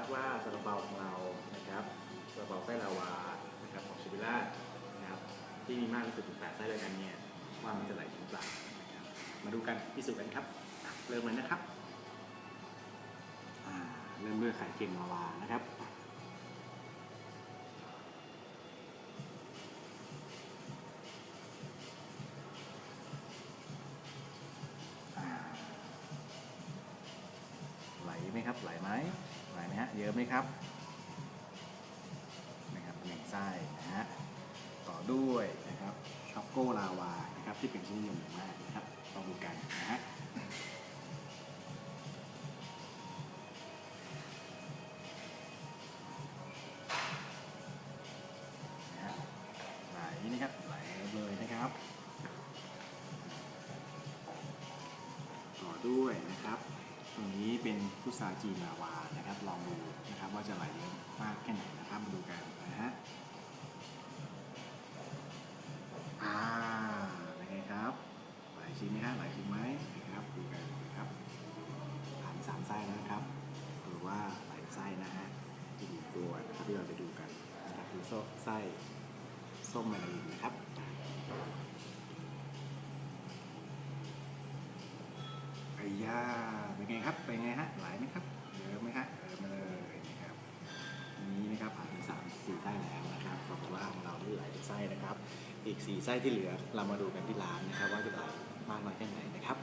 นะครับว่าซาลาเปาของเรานะครับซาลาเปาไส้ลาวานะครับของชิบิล่านะครับที่มีมากที่สุดถึงแปดไส้ด้วยกันเนี่ยว่ามันจะไหลหรือเปล่านะครับมาดูกันพิสูจน์กันครับ เริ่มเลยนะครับเริ่มด้วยไข่เค็มลาวานะครับ ไหลไหมครับ ไหลไหมไหลไหมฮะ เยอะไหมครับ นะครับหนึ่งไส้นะฮะ ต่อด้วยนะครับช็อกโกลาวา นะครับ ที่เป็นที่นิยมอย่างมากนะครับลองดูกันนะฮะนะฮะไหลนะครับ ไหลเลยนะครับ ต่อด้วยนะครับ ตรงนี้เป็นพุทราจีนลาวานะครับ ลองดูนะครับว่าจะไหลเยอะมากแค่ไหนนะครับมาดูกันนะฮะอ่าเป็นไงครับไหลจริงไหมฮะไหลจริงไหมนะครับดูกันนะครับผ่านสามไส้นะครับหรือว่าไหลไส้นะฮะอีกตัวนะครับที่เราจะดูกันนะครับคือไส้ส้มมาลีนนะครับไอ้ย่า ครับเป็นไงฮะไหลไหมครับเยอะไหมฮะเยอะมาเลยนะครับนี้นะครับผ่านไปสามสี่ไส้แล้วนะครับปรากฏว่าของเราที่ไหลเป็นไส้นะครับ อีกสี่ไส้ที่เหลือเรามาดูกันที่ร้านนะครับ ว่าจะไหลมากน้อยแค่ไหนนะครับ